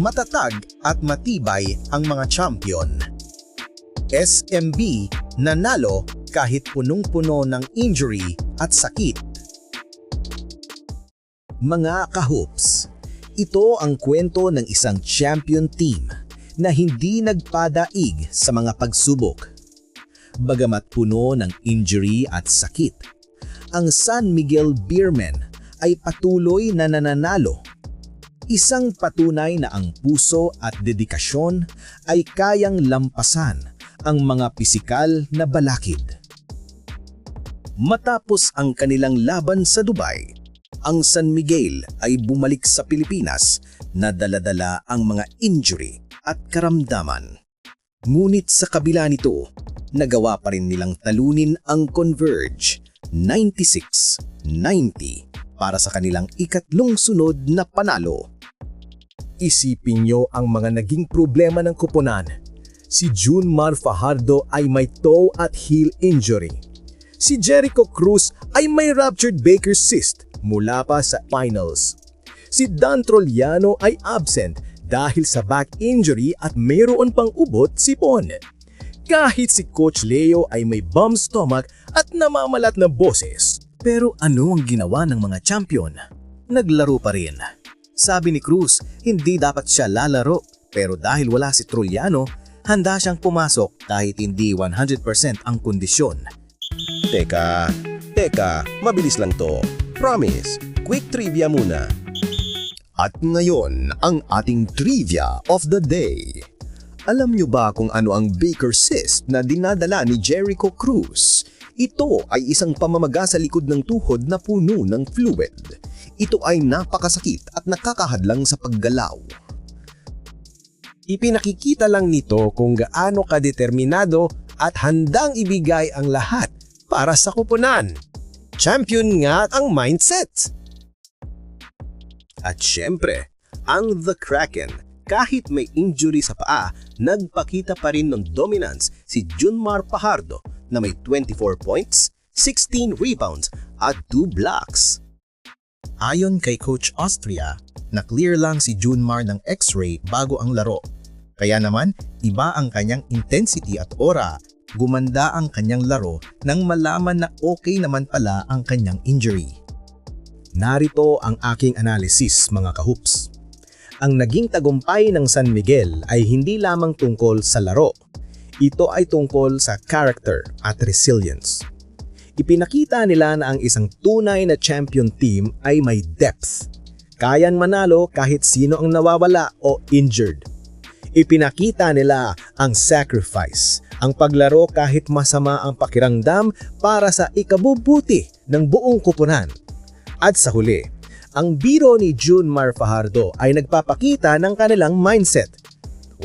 matatag at matibay ang mga champion. SMB nanalo kahit punong-puno ng injury at sakit. Mga kahoops, ito ang kwento ng isang champion team na hindi nagpadaig sa mga pagsubok. Bagamat puno ng injury at sakit, ang San Miguel Beermen ay patuloy na nananalo. Isang patunay na ang puso at dedikasyon ay kayang lampasan ang mga pisikal na balakid. Matapos ang kanilang laban sa Dubai, ang San Miguel ay bumalik sa Pilipinas na daladala ang mga injury at karamdaman. Ngunit sa kabila nito, nagawa pa rin nilang talunin ang Converge 96-90 para sa kanilang ikatlong sunod na panalo. Isipin nyo ang mga naging problema ng kuponan. Si June Mar Fajardo ay may toe at heel injury. Si Jericho Cruz ay may ruptured Baker's cyst mula pa sa finals. Si Dan Troliano ay absent dahil sa back injury at mayroon pang ubot si Pon. Kahit si Coach Leo ay may bum stomach at namamalat na boses. Pero ano ang ginawa ng mga champion? Naglaro pa rin. Sabi ni Cruz, hindi dapat siya lalaro pero dahil wala si Troliano, handa siyang pumasok kahit hindi 100% ang kondisyon. Teka, teka, mabilis lang to. Promise, quick trivia muna. At ngayon, ang ating trivia of the day. Alam nyo ba kung ano ang Baker cyst na dinadala ni Jericho Cruz? Ito ay isang pamamaga sa likod ng tuhod na puno ng fluid. Ito ay napakasakit at nakakahadlang sa paggalaw. Ipinakikita lang nito kung gaano kadeterminado at handang ibigay ang lahat para sa kupunan. Champion nga ang mindset. At syempre, ang The Kraken, kahit may injury sa paa, nagpakita pa rin ng dominance si Junmar Pajardo na may 24 points, 16 rebounds at 2 blocks. Ayon kay Coach Austria, na-clear lang si Junmar ng x-ray bago ang laro. Kaya naman, iba ang kanyang intensity at aura. Gumanda ang kanyang laro nang malaman na okay naman pala ang kanyang injury. Narito ang aking analysis mga kahoops. Ang naging tagumpay ng San Miguel ay hindi lamang tungkol sa laro. Ito ay tungkol sa character at resilience. Ipinakita nila na ang isang tunay na champion team ay may depth. Kayang manalo kahit sino ang nawawala o injured. Ipinakita nila ang sacrifice, ang paglaro kahit masama ang pakiramdam para sa ikabubuti ng buong kupunan. At sa huli, ang biro ni June Mar Fajardo ay nagpapakita ng kanilang mindset.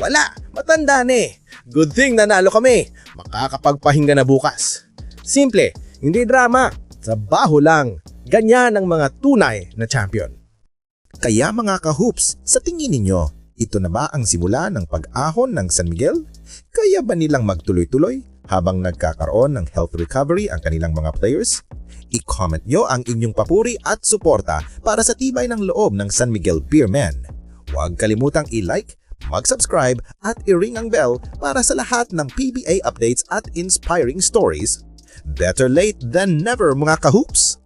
Wala, matanda na eh. Good thing nanalo kami. Makakapagpahinga na bukas. Simple, hindi drama. Trabaho lang. Ganyan ang mga tunay na champion. Kaya mga kahoops, sa tingin ninyo, ito na ba ang simula ng pag-ahon ng San Miguel? Kaya ba nilang magtuloy-tuloy habang nagkakaroon ng health recovery ang kanilang mga players? I-comment nyo ang inyong papuri at suporta para sa tibay ng loob ng San Miguel Beermen. Huwag kalimutang i-like, mag-subscribe at i-ring ang bell para sa lahat ng PBA updates at inspiring stories. Better late than never mga kahoops!